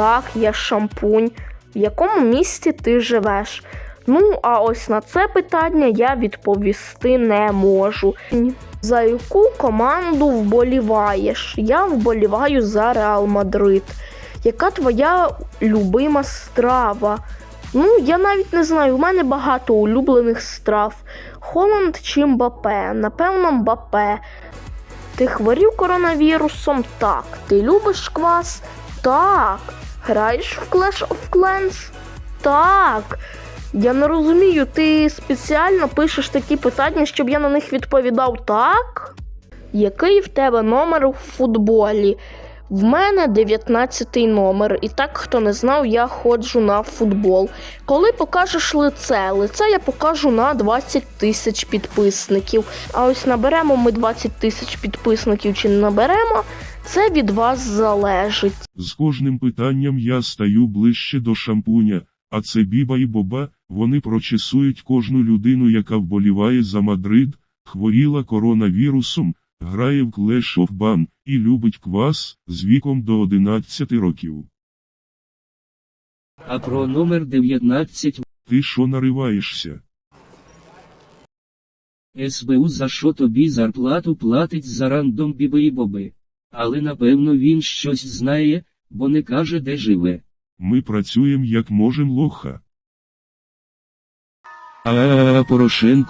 Так, я шампунь. В якому місті ти живеш? Ну, а ось на це питання я відповісти не можу. За яку команду вболіваєш? Я вболіваю за Реал Мадрид. Яка твоя любима страва? Ну, я навіть не знаю, у мене багато улюблених страв. Холланд чи Мбапе? Напевно, Мбапе. Ти хворів коронавірусом? Так. Ти любиш квас? Так. Граєш в Clash of Clans? Так. Я не розумію, ти спеціально пишеш такі питання, щоб я на них відповідав так? Який в тебе номер у футболі? В мене 19 номер, і так, хто не знав, я ходжу на футбол. Коли покажеш лице, лице я покажу на 20 тисяч підписників. А ось наберемо ми 20 тисяч підписників чи не наберемо, це від вас залежить. З кожним питанням я стаю ближче до шампуня, а це Біба і Боба, вони прочесують кожну людину, яка вболіває за Мадрид, хворіла коронавірусом, грає в Clash of Ban і любить квас з віком до 11 років. А про номер 19 Ти що нариваєшся? СБУ за що тобі зарплату платить за рандом біби і боби. Але напевно він щось знає, бо не каже, де живе. Ми працюємо як можем лоха. А Порошенко